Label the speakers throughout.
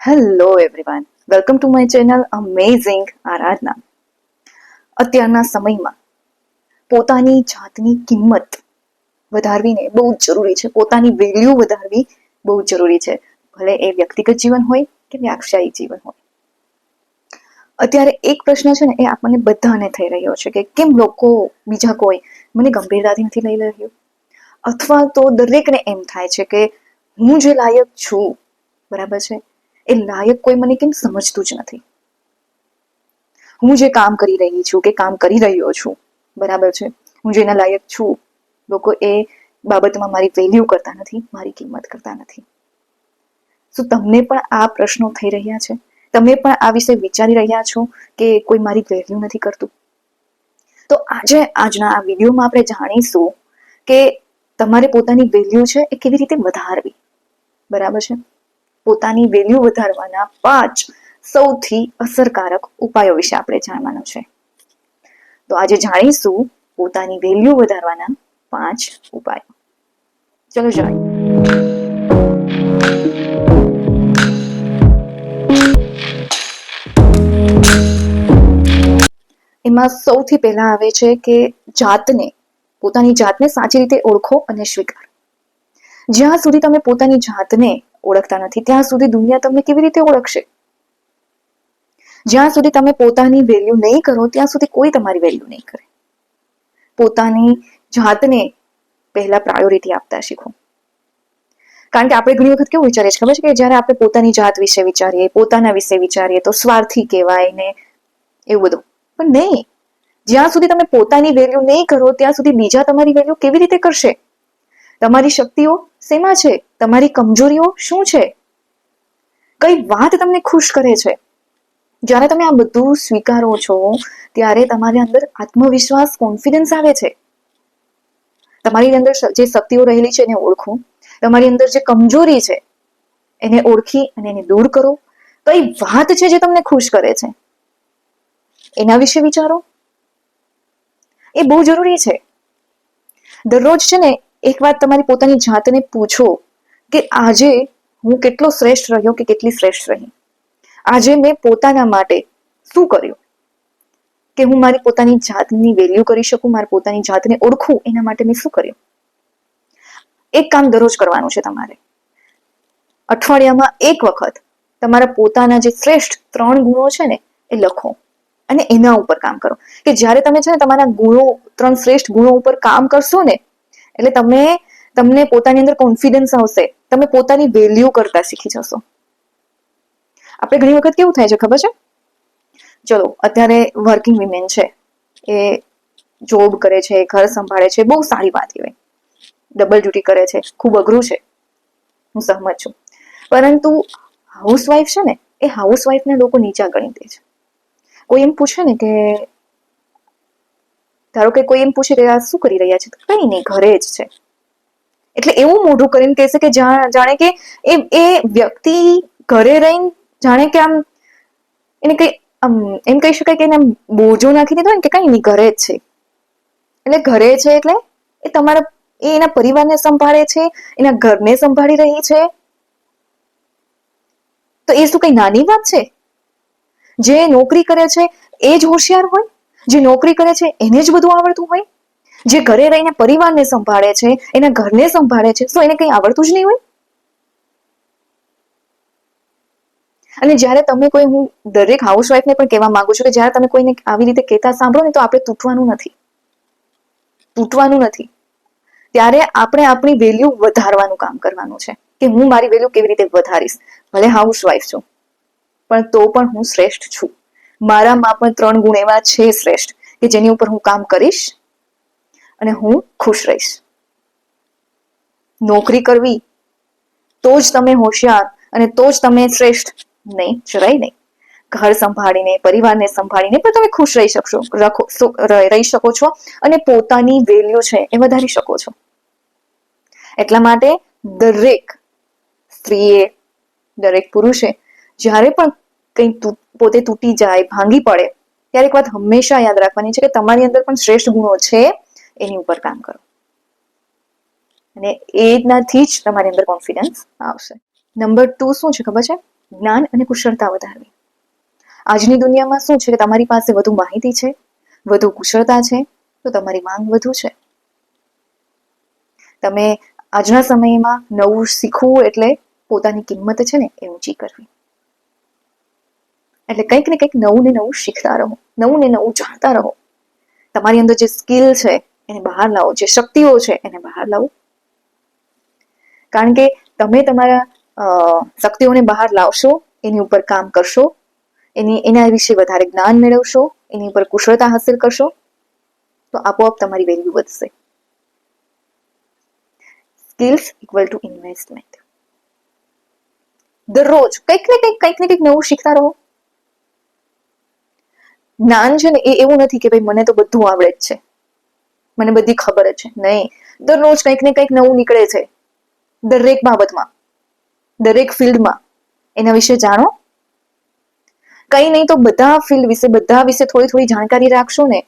Speaker 1: Hello everyone welcome to my channel amazing Aradhana અત્યારના સમયમાં પોતાની જાતની કિંમત વધારવીને બહુ જ જરૂરી છે. પોતાની વેલ્યુ વધારવી બહુ જ જરૂરી છે. ભલે એ વ્યક્તિગત જીવન હોય કે વ્યાવસાયિક જીવન હોય. અત્યારે એક પ્રશ્ન છે ને, એ આપણને બધાને થઈ રહ્યો છે કે કેમ લોકો બીજા કોઈ મને ગંભીરતાથી નથી લઈ રહ્યું? અથવા તો દરેકને એમ થાય છે કે હું જે લાયક છું, બરાબર છે? એ લાયક કોઈ મને કેમ સમજતું જ નથી. હું જે કામ કરી રહી છું, કે કામ કરી રહ્યો છું, બરાબર છે? હું જેના લાયક છું, લોકો એ બાબતમાં મારી વેલ્યુ કરતા નથી, મારી કિંમત કરતા નથી. શું તમને પણ આ પ્રશ્નો થઈ રહ્યા છે? તમે પણ આ વિશે વિચારી રહ્યા છો કે કોઈ મારી વેલ્યુ નથી કરતું? તો આજે, આજના આ વિડીયોમાં આપણે જાણીશું કે તમારે પોતાની વેલ્યુ છે એ કેવી રીતે વધારવી. બરાબર છે? પોતાની વેલ્યુ વધારવાના પાંચ સૌથી અસરકારક ઉપાયો વિશે આપણે જાણવાનું છે. તો આજે જાણીશું પોતાની વેલ્યુ વધારવાના પાંચ ઉપાયો. ચલો જાણીએ એમાં સૌથી પહેલા આવે છે કે જાતને, પોતાની જાતને સાચી રીતે ઓળખો અને સ્વીકાર. જ્યાં સુધી તમે પોતાની જાતને ઓળખતા નથી. ત્યાં સુધી દુનિયા તમને કેવી રીતે ઓળખશે? જ્યાં સુધી તમે પોતાની વેલ્યુ નહીં કરો, ત્યાં સુધી કોઈ તમારી વેલ્યુ નહીં કરે. પોતાની જાતને પહેલા પ્રાયોરિટી આપતા શીખો. કારણ કે આપણે ઘણી વખત કેવું વિચારીએ છીએ, ખબર છે કે જ્યારે આપણે પોતાની જાત વિશે વિચારીએ, પોતાના વિશે વિચારીએ, તો સ્વાર્થી કહેવાય ને એવું બધું. પણ નહીં. જ્યાં સુધી તમે પોતાની વેલ્યુ નહીં કરો, ત્યાં સુધી બીજા તમારી વેલ્યુ કેવી રીતે કરશે? તમારી શક્તિઓ શેમાં છે? તમારી કમજોરીઓ શું છે? કઈ વાત તમને ખુશ કરે છે? જ્યારે તમે આ બધું સ્વીકારો છો, ત્યારે તમારી અંદર આત્મવિશ્વાસ કોન્ફિડન્સ આવે છે. તમારી અંદર જે શક્તિઓ રહેલી છે એને ઓળખો. તમારી અંદર જે કમજોરી છે, એને ઓળખી અને એને દૂર કરો. કઈ વાત છે જે તમને ખુશ કરે છે? એના વિશે વિચારો. એ બહુ જરૂરી છે. દરરોજ છે ને એક વાત તમારી પોતાની જાતને પૂછો કે આજે હું કેટલો શ્રેષ્ઠ રહ્યો કે કેટલી શ્રેષ્ઠ રહી? આજે મેં પોતાના માટે શું કર્યું? કે હું મારી પોતાની જાતની વેલ્યુ કરી શકું, મારી પોતાની જાતને ઓળખું, એના માટે મેં શું કર્યું? એક કામ દરરોજ કરવાનું છે તમારે. અઠવાડિયામાં એક વખત તમારા પોતાના જે શ્રેષ્ઠ ત્રણ ગુણો છે ને, એ લખો અને એના ઉપર કામ કરો. કે જ્યારે તમે છે ને તમારા ગુણો, ત્રણ શ્રેષ્ઠ ગુણો ઉપર કામ કરશો ને એટલે તમે, તમને પોતાની અંદર કોન્ફિડન્સ આવશે. તમે પોતાની વેલ્યુ કરતા શીખી જશો. આપણે ઘણી વખત કેવું થાય છે, ખબર છે? ચલો, અત્યારે વર્કિંગ વિમેન છે. એ જોબ કરે છે, ઘર સંભાળે છે, બહુ સારી વાત કહેવાય. ડબલ ડ્યુટી કરે છે, ખૂબ અઘરું છે. હું સહમત છું. પરંતુ હાઉસવાઈફ છે ને, એ હાઉસવાઈફને લોકો નીચા ગણી દે છે. કોઈ એમ પૂછે ને કે ધારો કે કોઈ એમ પૂછે કે આ શું કરી રહ્યા છે કઈ નહીં, ઘરે જ છે. એટલે એવું મોઢું કરીને કહેશે કે જાણે કે એ એ વ્યક્તિ ઘરે રહીને જાણે કે આમ એને કઈ, આમ એમ કહી શકાય કે એને બોજો નાખી દીધો ને કે કઈ નહીં, ઘરે જ છે. એટલે ઘરે છે એટલે એ તમારા, એ એના પરિવારને સંભાળે છે, એના ઘરને સંભાળી રહી છે. તો એ શું કઈ નાની વાત છે? જે નોકરી કરે છે, એ જ હોશિયાર હોય? જે નોકરી કરે છે, એને જ બધું આવડતું હોય? જે ઘરે રહીને પરિવારને સંભાળે છે, એના ઘરને સંભાળે છે, તો એને કંઈ આવડતું જ નહીં હોય? અને જ્યારે તમે કોઈ, હું દરેક હાઉસવાઈફને પણ કહેવા માંગુ છું કે જ્યારે તમે કોઈને આવી રીતે કહેતા સાંભળો ને તો આપણે તૂટવાનું નથી. તૂટવાનું નથી. ત્યારે આપણે આપણી વેલ્યુ વધારવાનું કામ કરવાનું છે. કે હું મારી વેલ્યુ કેવી રીતે વધારીશ? ભલે હાઉસવાઈફ છું, પણ તો પણ હું શ્રેષ્ઠ છું. મારામાં પણ ત્રણ ગુણ એવા છે શ્રેષ્ઠ કે જેની ઉપર હું કામ કરીશ અને હું ખુશ રહીશ. નોકરી કરવી તો જ તમે હોશિયાર અને તો જ તમે શ્રેષ્ઠ. નહીં, જરાય નહીં. ઘર સંભાળીને, પરિવારને સંભાળીને પણ તમે ખુશ રહી શકશો. રખો રહી શકો છો અને પોતાની વેલ્યુ છે એ વધારી શકો છો. એટલા માટે દરેક સ્ત્રીએ, દરેક પુરુષે જ્યારે પણ કંઈ પોતે તૂટી જાય, ભાંગી પડે, ત્યારે એક વાત હંમેશા યાદ રાખવાની છે કે તમારી અંદર પણ શ્રેષ્ઠ ગુણો છે, એની ઉપર કામ કરો. અને એનાથી જ તમારી અંદર કોન્ફિડન્સ આવશે. નંબર ટુ શું છે ખબર છે? જ્ઞાન અને કુશળતા વધારવી. આજની દુનિયામાં શું છે કે તમારી પાસે વધુ માહિતી છે, વધુ કુશળતા છે, તો તમારી માંગ વધુ છે. તમે આજના સમયમાં નવું શીખવું એટલે પોતાની કિંમત છે ને એ ઊંચી કરવી. એટલે કંઈક ને કંઈક નવું ને નવું શીખતા રહો, નવું ને નવું જાણતા રહો. તમારી અંદર જે સ્કિલ છે, એને બહાર લાવો, જે શક્તિઓ છે, એને બહાર લાવો. કારણ કે તમે તમારા શક્તિઓને બહાર લાવશો, એની ઉપર કામ કરશો, એની, એના વિશે વધારે જ્ઞાન મેળવશો, એની ઉપર કુશળતા હાંસલ કરશો, તો આપોઆપ તમારી વેલ્યુ વધશે. સ્કિલ્સ ઇક્વલ ટુ ઇન્વેસ્ટમેન્ટ દરરોજ કંઈક ને કંઈક કંઈક ને કંઈક નવું શીખતા રહો. જ્ઞાન છે ને એ એવું નથી કે ભાઈ મને તો બધું આવડે જ છે. મને બધી ખબર જ છે. નહીં. દરરોજ કંઈક ને કંઈક નવું નીકળે છે. દરેક બાબતમાં. દરેક ફિલ્ડમાં. એના વિશે જાણો. કંઈ નહીં તો બધા ફિલ્ડ વિશે, બધા વિશે થોડી થોડી જાણકારી રાખશો ને,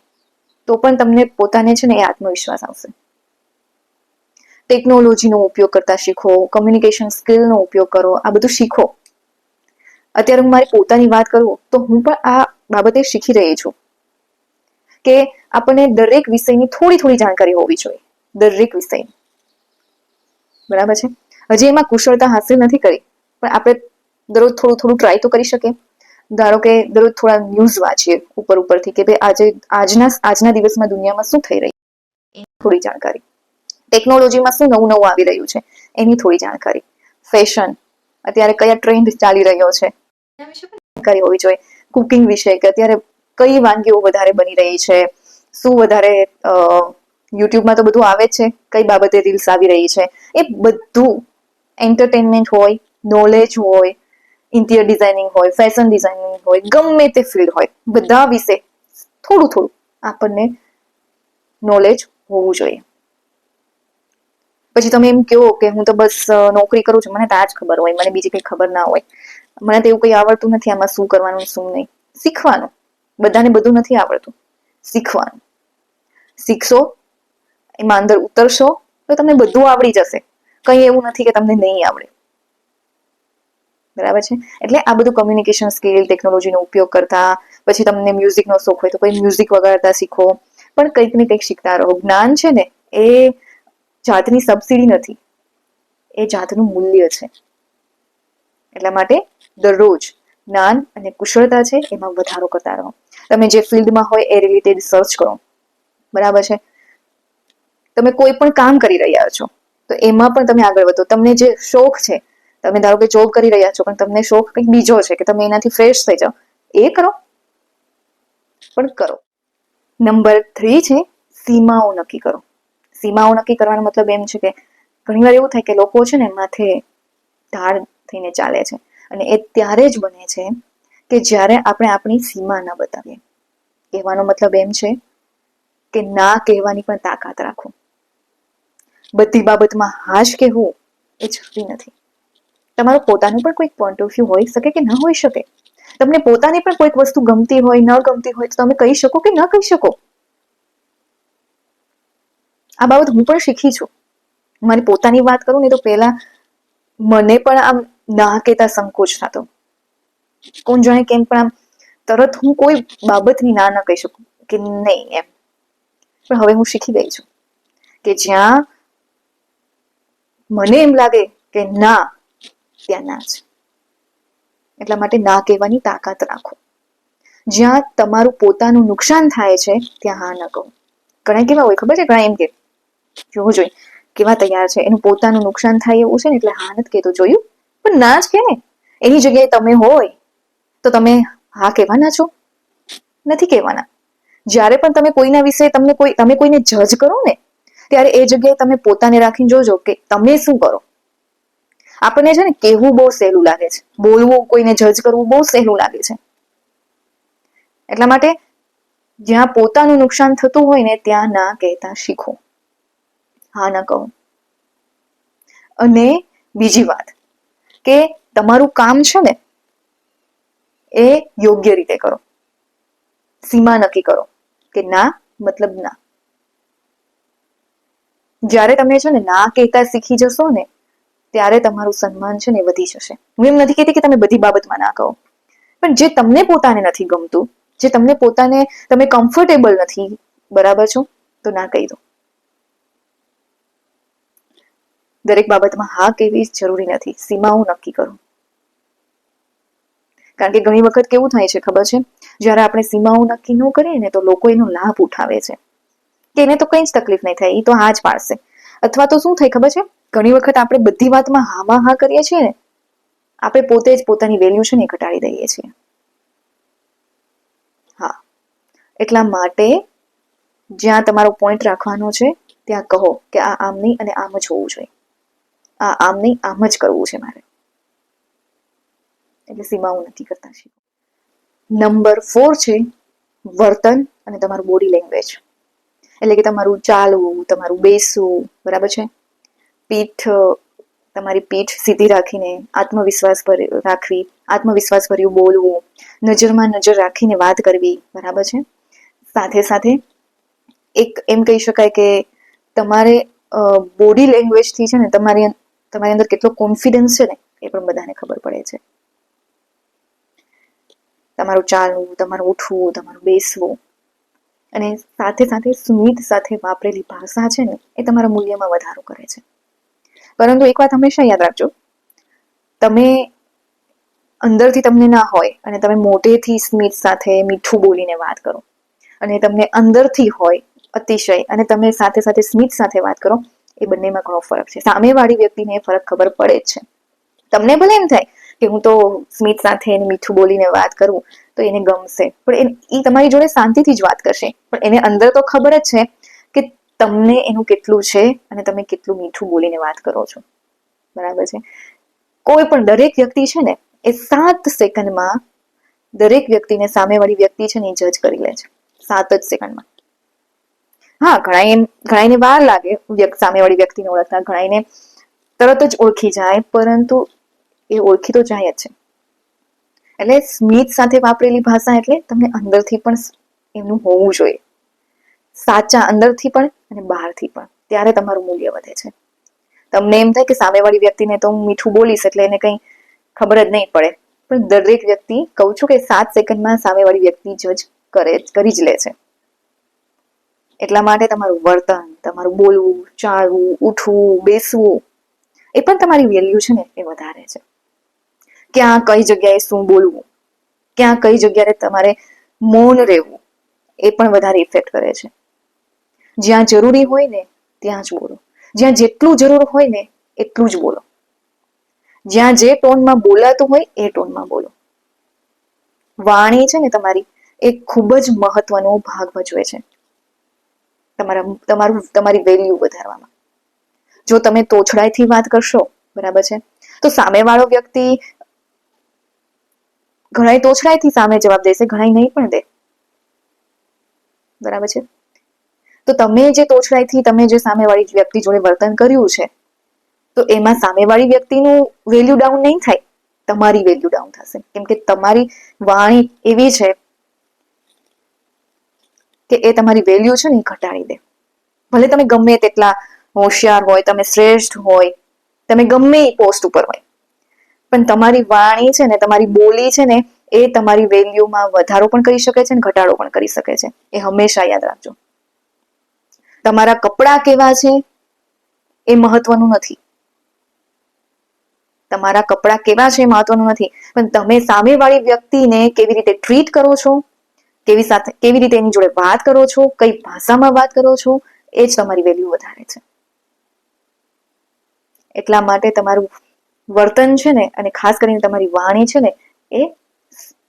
Speaker 1: તો પણ તમને પોતાને છે ને એ આત્મવિશ્વાસ આવશે. ટેકનોલોજીનો ઉપયોગ કરતા શીખો કમ્યુનિકેશન સ્કિલનો ઉપયોગ કરો, આ બધું શીખો. અત્યારે હું મારી પોતાની વાત કરું તો હું પણ આ બાબતે શીખી રહી છું કે આપણને દરેક વિષયની થોડી થોડી જાણકારી હોવી જોઈએ. દરેક વિષયની બરાબર છે? હજી એમાં કુશળતા હાંસિલ નથી કરી, પણ આપણે દરરોજ થોડું થોડું ટ્રાય તો કરી શકીએ. ધારો કે દરરોજ થોડા ન્યૂઝ વાંચીએ ઉપર ઉપરથી કે ભાઈ આજે, આજના આજના દિવસમાં દુનિયામાં શું થઈ રહ્યું? એની થોડી જાણકારી. ટેકનોલોજીમાં શું નવું નવું આવી રહ્યું છે? એની થોડી જાણકારી. ફેશન. અત્યારે કયા ટ્રેન્ડ ચાલી રહ્યો છે? જાણકારી હોવી જોઈએ. કુકિંગ વિશે કે અત્યારે કઈ વાનગીઓ વધારે બની રહી છે? શું વધારે યુટ્યુબમાં તો બધું આવે છે? કઈ બાબતે રીલ્સ આવી રહી છે? એ બધું એન્ટરટેનમેન્ટ હોય નોલેજ હોય ઇન્ટિરિયર ડિઝાઇનિંગ હોય ફેશન ડિઝાઇનિંગ હોય, ગમે તે ફિલ્ડ હોય, બધા વિશે થોડું થોડું આપણને નોલેજ હોવું જોઈએ. પછી તમે એમ કહો કે હું તો બસ નોકરી કરું છું, મને તો આ જ ખબર હોય, મને બીજી કઈ ખબર ના હોય. મને તો એવું કંઈ આવડતું નથી આમાં શું કરવાનું, શું નહીં. શીખવાનું. બધાને બધું નથી આવડતું. શીખવાનું. શીખશો, એમાં અંદર ઉતરશો, તો તમને બધું આવડી જશે. કંઈ એવું નથી કે તમને નહીં આવડે. બરાબર છે? એટલે આ બધું કમ્યુનિકેશન સ્કિલ ટેકનોલોજીનો ઉપયોગ કરતા, પછી તમને મ્યુઝિકનો શોખ હોય તો કોઈ મ્યુઝિક વગાડતા શીખો. પણ કંઈક ને કંઈક શીખતા રહો. જ્ઞાન છે ને, એ જાતની સબસિડી નથી. એ જાતનું મૂલ્ય છે. એટલા માટે દરરોજ જ્ઞાન અને કુશળતા છે એમાં વધારો કરતા રહો. તમે જે ફિલ્ડમાં હોય એ રિલેટેડ સર્ચ કરો. બરાબર છે? તમે કોઈ પણ કામ કરી રહ્યા છો, તો એમાં પણ તમે આગળ વધો. તમને જે શોખ છે, તમે ધારો કે જોબ કરી રહ્યા છો, પણ તમને શોખ કંઈક બીજો છે કે તમે એનાથી ફ્રેશ થઈ જાઓ, એ કરો. પણ કરો. નંબર થ્રી છે, સીમાઓ નક્કી કરો. સીમાઓ નક્કી કરવાનો મતલબ એમ છે કે ઘણીવાર એવું થાય કે લોકો છે ને માથે ઢાળ થઈને ચાલે છે. અને એ ત્યારે જ બને છે કે જ્યારે આપણે આપણી સીમા ન બતાવીએ. કહેવાનો મતલબ એમ છે કે ના કહેવાની પણ તાકાત રાખો. બધી બાબતમાં હા કહેવું એ જરૂરી નથી. તમારો પોતાનો પણ કોઈક પોઈન્ટ ઓફ વ્યૂ હોઈ શકે કે ન હોઈ શકે? તમને પોતાને પણ કોઈક વસ્તુ ગમતી હોય, ન ગમતી હોય તો તમે કહી શકો કે ન કહી શકો? આ બાબત હું પણ શીખી છું. મારી પોતાની વાત કરું ને તો પહેલા મને પણ આમ ના કહેતા સંકોચ થતો. કોણ જાણે કેમ પણ આમ તરત હું કોઈ બાબતની ના ન કહી શકું કે નહીં એમ. પણ હવે હું શીખી ગઈ છું કે જ્યાં મને એમ લાગે કે ના, ત્યાં ના છે. એટલા માટે ના કહેવાની તાકાત રાખો. જ્યાં તમારું પોતાનું નુકસાન થાય છે, ત્યાં હા ન કહો. ઘણા કેવા હોય, ખબર છે? ઘણા એમ કે, જોવું જોઈએ કેવા તૈયાર છે? એનું પોતાનું નુકસાન થાય એવું છે ને એટલે હા નથી કહેતો. જોયું? પણ ના જ કે એની જગ્યાએ તમે હોય તો તમે હા કહેવાના છો? નથી કહેવાના. જ્યારે પણ તમે કોઈના વિશે તમને કોઈ, તમે કોઈને જજ કરો ને, ત્યારે એ જગ્યાએ તમે પોતાને રાખીને જોજો કે તમે શું કરો. આપણને છે ને કહેવું બહુ સહેલું લાગે છે. બોલવું, કોઈને જજ કરવું બહુ સહેલું લાગે છે. એટલા માટે જ્યાં પોતાનું નુકસાન થતું હોય ને, ત્યાં ના કહેતા શીખો. હા ના કહો. અને બીજી વાત. કે તમારું કામ છે ને એ યોગ્ય રીતે કરો. સીમા નક્કી કરો કે ના, મતલબ ના. જ્યારે તમે છે ને ના કહેતા શીખી જશો ને, ત્યારે તમારું સન્માન છે ને વધી જશે. હું એમ નથી કહેતી કે તમે બધી બાબતમાં ના કહો. પણ જે તમને પોતાને નથી ગમતું, જે તમને પોતાને, તમે કમ્ફર્ટેબલ નથી, બરાબર છો? તો ના કહી દો. દરેક બાબતમાં હા કહેવી જરૂરી નથી. સીમાઓ નક્કી કરો. કારણ કે ઘણી વખત કેવું થાય છે, ખબર છે? જ્યારે આપણે સીમાઓ નક્કી ન કરીએ ને તો લોકો એનો લાભ ઉઠાવે છે. કે એને તો કઈ જ તકલીફ નહીં થાય, એ તો હા જ પાડશે. અથવા તો શું થાય, ખબર છે? ઘણી વખત આપણે બધી વાતમાં હામાં હા કરીએ છીએ ને, આપણે પોતે જ પોતાની વેલ્યુ છે ને ઘટાડી દઈએ છીએ. હા. એટલા માટે જ્યાં તમારો પોઈન્ટ રાખવાનો છે, ત્યાં કહો કે આ આમ નહીં અને આમ જ હોવું જોઈએ. આ આમ નહીં આમ જ કરવું છે મારે. એટલે સીમાઓ નથી કરતા શીખો. નંબર ફોર છે વર્તન અને તમારું બોડી લેંગ્વેજ એટલે કે તમારું ચાલવું, તમારું બેસવું, બરાબર છે? પીઠ, તમારી પીઠ સીધી રાખીને, આત્મવિશ્વાસ રાખવી, આત્મવિશ્વાસ ભર્યું બોલવું, નજરમાં નજર રાખીને વાત કરવી, બરાબર છે? સાથે સાથે એક એમ કહી શકાય કે તમારે બોડી લેંગ્વેજથી છે ને તમારી તમારી અંદર કેટલો કોન્ફિડન્સ છે ને, એ પણ બધાને ખબર પડે છે. તમારું ચાલવું, તમારું ઉઠવું, તમારું બેસવું. અને સાથે સાથે સ્મિત સાથે વાપરેલી ભાષા છે ને, એ તમારા મૂલ્યમાં વધારો કરે છે. પરંતુ એક વાત હંમેશા યાદ રાખજો, તમે અંદરથી તમને ના હોય અને તમે મોટેથી સ્મિત સાથે મીઠું બોલીને વાત કરો. અને તમને અંદરથી હોય અતિશય અને તમે સાથે સાથે સ્મિત સાથે વાત કરો એ બંનેમાં ઘણો ફરક છે. સામેવાળી વ્યક્તિને ફરક ખબર પડે જ છે. તમને ભલે એમ થાય કે હું તો સ્મિત સાથે એને મીઠું બોલીને વાત કરું તો એને ગમશે. પણ એ તમારી જોડે શાંતિથી જ વાત કરશે. પણ એને અંદર તો ખબર જ છે કે તમને એનું કેટલું છે અને તમે કેટલું મીઠું બોલીને વાત કરો છો. બરાબર છે? કોઈ પણ દરેક વ્યક્તિ છે ને, એ સાત સેકન્ડમાં દરેક વ્યક્તિને સામેવાળી વ્યક્તિ છે ને એ જજ કરી લે છે. સાત જ સેકન્ડમાં. હા ઘણા ઘણાને વાર લાગે સામેવાળી વ્યક્તિને ઓળખતા ઘણાને તરત જ ઓળખી જાય, પરંતુ એ ઓળખી તો જાય જ છે. એટલે સ્મિત સાથે વાપરેલી ભાષા એટલે તમને અંદરથી પણ એમનું હોવું જોઈએ. સાચા અંદરથી પણ અને બહારથી પણ. ત્યારે તમારું મૂલ્ય વધે છે. તમને એમ થાય કે સામેવાળી વ્યક્તિને તો હું મીઠું બોલીશ એટલે એને કંઈ ખબર જ નહીં પડે. પણ દરેક વ્યક્તિ કહું છું કે સાત સેકન્ડમાં સામેવાળી વ્યક્તિ જજ કરે કરી જ લે છે. એટલા માટે તમારું વર્તન, તમારું બોલવું, ચાલવું, ઉઠવું, બેસવું, એ પણ તમારી વેલ્યુ છે ને એ વધારે છે. ક્યાં કઈ જગ્યાએ શું બોલવું, ક્યાં કઈ જગ્યાએ તમારે મૌન રહેવું, એ પણ વધારે ઇફેક્ટ કરે છે. જ્યાં જરૂરી હોય ને, ત્યાં જ બોલો. જ્યાં જેટલું જરૂર હોય ને, એટલું જ બોલો. જ્યાં જે ટોનમાં બોલાતું હોય, એ ટોનમાં બોલો. વાણી છે ને તમારી, એ ખૂબ જ મહત્વનો ભાગ ભજવે છે. તમારા, તમારું, તમારી વેલ્યુ વધારવામાં. જો તમે તોછડાઈથી વાત કરશો, બરાબર છે, તો સામેવાળો વ્યક્તિ ઘણાય તોછડાઈથી સામે જવાબ દેશે, ઘણાય નહીં પણ દે. બરાબર છે? તો તમે જે તોછડાઈથી, તમે જે સામેવાળી વ્યક્તિ જોડે વર્તન કર્યું છે, તો એમાં સામેવાળી વ્યક્તિનું વેલ્યુ ડાઉન નહીં થાય, તમારી વેલ્યુ ડાઉન થશે. કેમ કે તમારી વાણી એવી છે કે એ તમારી વેલ્યુ છે ને એ ઘટાડી દે. ભલે તમે ગમે તેટલા હોશિયાર હોય, તમે શ્રેષ્ઠ હોય, તમે ગમે એ પોસ્ટ ઉપર હોય. પણ તમારી વાણી છે ને, તમારી બોલી છે ને, એ તમારી વેલ્યુમાં વધારો પણ કરી શકે છે ને, ઘટાડો પણ કરી શકે છે. એ હંમેશા યાદ રાખજો. તમારા કપડાં કેવા છે? એ મહત્વનું નથી. તમારા કપડાં કેવા છે મહત્વનું નથી. પણ તમે સામેવાળી વ્યક્તિને કેવી રીતે ટ્રીટ કરો છો? કેવી સાથે કેવી રીતે એની જોડે વાત કરો છો? કઈ ભાષામાં વાત કરો છો? એ જ તમારી વેલ્યુ વધારે છે. એટલા માટે તમારું વર્તન છે ને, અને ખાસ કરીને તમારી વાણી છે ને, એ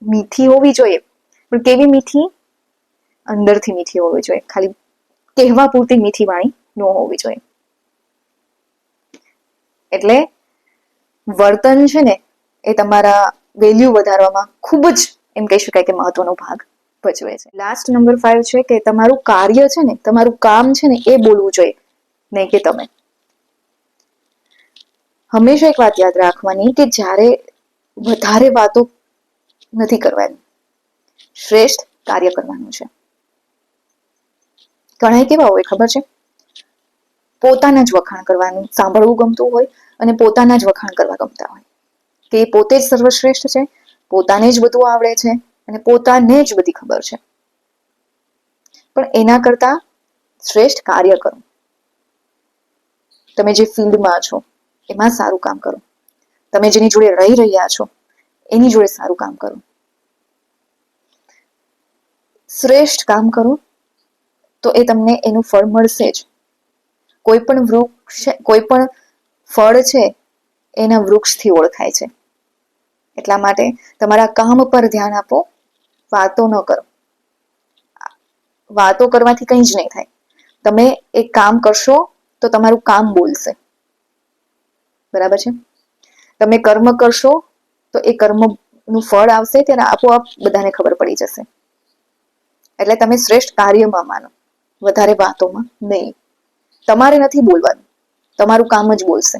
Speaker 1: મીઠી હોવી જોઈએ. પણ કેવી મીઠી? અંદરથી મીઠી હોવી જોઈએ. ખાલી કહેવા પૂરતી મીઠી વાણી ન હોવી જોઈએ. એટલે વર્તન છે ને, એ તમારા વેલ્યુ વધારવામાં ખૂબ જ એમ કહી શકાય કે મહત્વનો ભાગ ભજવે છે. લાસ્ટ નંબર ફાઈવ છે કે તમારું કાર્ય છે ને, તમારું કામ છે ને એ બોલવું જોઈએ, નહીં કે તમે. હંમેશા એક વાત યાદ રાખવાની કે જ્યારે વધારે વાતો નથી કરવાની, શ્રેષ્ઠ કાર્ય કરવાનું છે. ઘણા કેવા હોય ખબર છે? પોતાના જ વખાણ કરવાનું સાંભળવું ગમતું હોય અને પોતાના જ વખાણ કરવા ગમતા હોય. કે પોતે જ સર્વશ્રેષ્ઠ છે, પોતાને જ બધું આવડે છે અને પોતાને જ બધી ખબર છે. પણ એના કરતા શ્રેષ્ઠ કાર્ય કરો. તમે જે ફિલ્ડમાં છો, એમાં સારું કામ કરો. તમે જેની જોડે રહી રહ્યા છો, એની જોડે સારું કામ કરો. શ્રેષ્ઠ કામ કરો, તો એ તમને એનું ફળ મળશે જ. કોઈ પણ વૃક્ષ કોઈ પણ ફળ છે, એના વૃક્ષથી ઓળખાય છે. એટલા માટે તમારા કામ પર ધ્યાન આપો વાતો ન કરો. વાતો કરવાથી કંઈ જ નહીં થાય. તમે એક કામ કરશો તો તમારું કામ બોલશે. બરાબર છે? તમે કર્મ કરશો તો એ કર્મનું ફળ આવશે ત્યારે આપોઆપ બધાને ખબર પડી જશે. એટલે તમે શ્રેષ્ઠ કાર્યમાં માનો. વધારે વાતોમાં નહીં. તમારે નથી બોલવાનું. તમારું કામ જ બોલશે.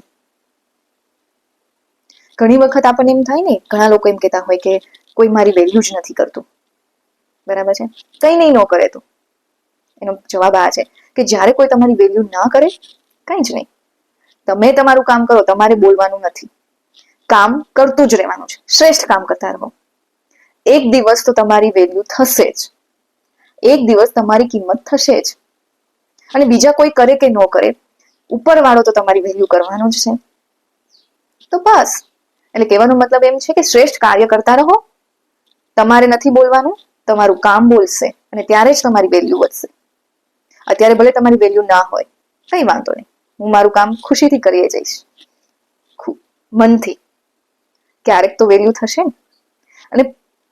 Speaker 1: ઘણી વખત આપણને એમ થાય ને, ઘણા લોકો એમ કહેતા હોય કે કોઈ મારી વેલ્યુ જ નથી કરતું. બરાબર છે? કંઈ નહીં, ન કરે તો. એનો જવાબ આ છે કે જ્યારે કોઈ તમારી વેલ્યુ ના કરે, કંઈ જ નહીં. તમે તમારું કામ કરો, તમારે બોલવાનું નથી. કામ કરતું જ રહેવાનું છે. શ્રેષ્ઠ કામ કરતા રહો. એક દિવસ તો તમારી વેલ્યુ થશે જ. એક દિવસ તમારી કિંમત થશે જ. અને બીજા કોઈ કરે કે ન કરે ઉપર વાળો તો તમારી વેલ્યુ કરવાનો જ છે. તો બસ. એટલે કહેવાનો મતલબ એમ છે કે શ્રેષ્ઠ કાર્ય કરતા રહો. તમારે નથી બોલવાનું. તમારું કામ બોલશે અને ત્યારે જ તમારી વેલ્યુ વધશે. અત્યારે ભલે તમારી વેલ્યુ ના હોય, કઈ વાંધો નહીં. હું મારું કામ ખુશીથી કરીએ જઈશ. મનથી. ક્યારેક તો વેલ્યુ થશે અને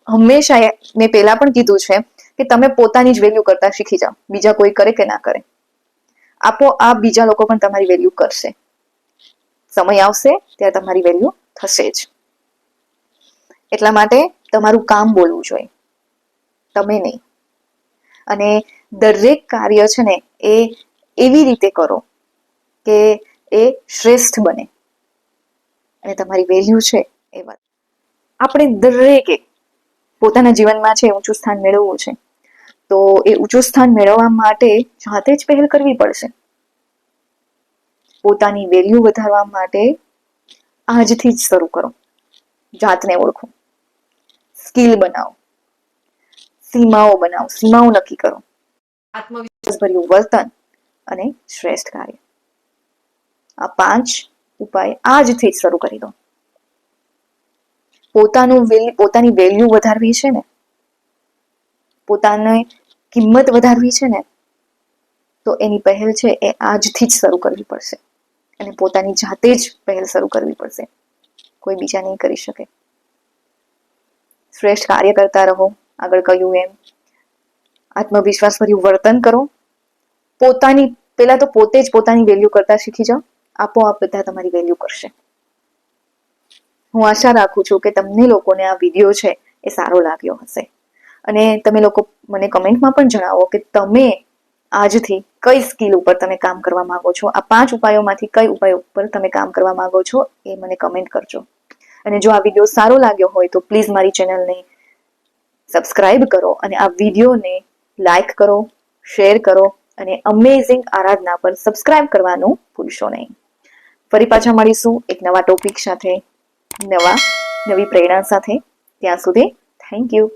Speaker 1: હંમેશા મેં પહેલા પણ કીધું છે કે તમે પોતાની જ વેલ્યુ કરતા શીખી જાઓ. બીજા કોઈ કરે કે ના કરે. આપો આ બીજા લોકો પણ તમારી વેલ્યુ કરશે. સમય આવશે, ત્યારે તમારી વેલ્યુ થશે જ. એટલા માટે તમારું કામ બોલવું જોઈએ. તમે નહીં. અને દરેક કાર્ય છે ને એ એવી રીતે કરો કે એ શ્રેષ્ઠ બને. અને તમારી વેલ્યુ છે એ વાત. આપણે દરેકે પોતાના જીવનમાં છે ઊંચું સ્થાન મેળવવું છે. તો એ ઊંચું સ્થાન મેળવવા માટે જાતે જ પહેલ કરવી પડશે. પોતાની વેલ્યુ વધારવા માટે આજથી જ શરૂ કરો. જાતને ઓળખો. સ્કિલ બનાવો. સીમાઓ બનાવો સીમાઓ નક્કી કરો. આત્મવિશ્વાસ ભર્યું વર્તન અને શ્રેષ્ઠ કાર્ય. આ પાંચ ઉપાય આજથી જ શરૂ કરી દો. પોતાનું પોતાની વેલ્યુ વધારવી છે ને? પોતાને કિંમત વધારવી છે ને? તો એની પહેલ છે એ આજથી જ શરૂ કરવી પડશે. અને પોતાની જાતે જ પહેલ શરૂ કરવી પડશે. કોઈ બીજા નહીં કરી શકે. શ્રેષ્ઠ કાર્ય કરતા રહો. આગળ કહ્યું એમ. આત્મવિશ્વાસ ભર્યું વર્તન કરો. પોતાની, પેલા તો પોતે જ પોતાની વેલ્યુ કરતા શીખી જાઓ. આપોઆપ બધા તમારી વેલ્યુ કરશે. હું આશા રાખું છું કે તમને લોકોને આ વીડિયો છે એ સારો લાગ્યો હશે. અને તમે લોકો મને કમેન્ટમાં પણ જણાવો કે તમે આજથી કઈ સ્કિલ ઉપર તમે કામ કરવા માંગો છો? આ પાંચ ઉપાયોમાંથી કઈ ઉપાય ઉપર તમે કામ કરવા માંગો છો એ મને કમેન્ટ કરજો. અને જો આ વીડિયો સારો લાગ્યો હોય તો પ્લીઝ મારી ચેનલને સબસ્ક્રાઇબ કરો અને આ વિડીયોને લાઈક કરો શેર કરો અને અમેઝિંગ આરાધના પર સબસ્ક્રાઇબ કરવાનું ભૂલશો નહીં. ફરી પાછા મળીશું એક નવા ટોપિક સાથે, નવા, નવી પ્રેરણા સાથે. ત્યાં સુધી થેન્ક યુ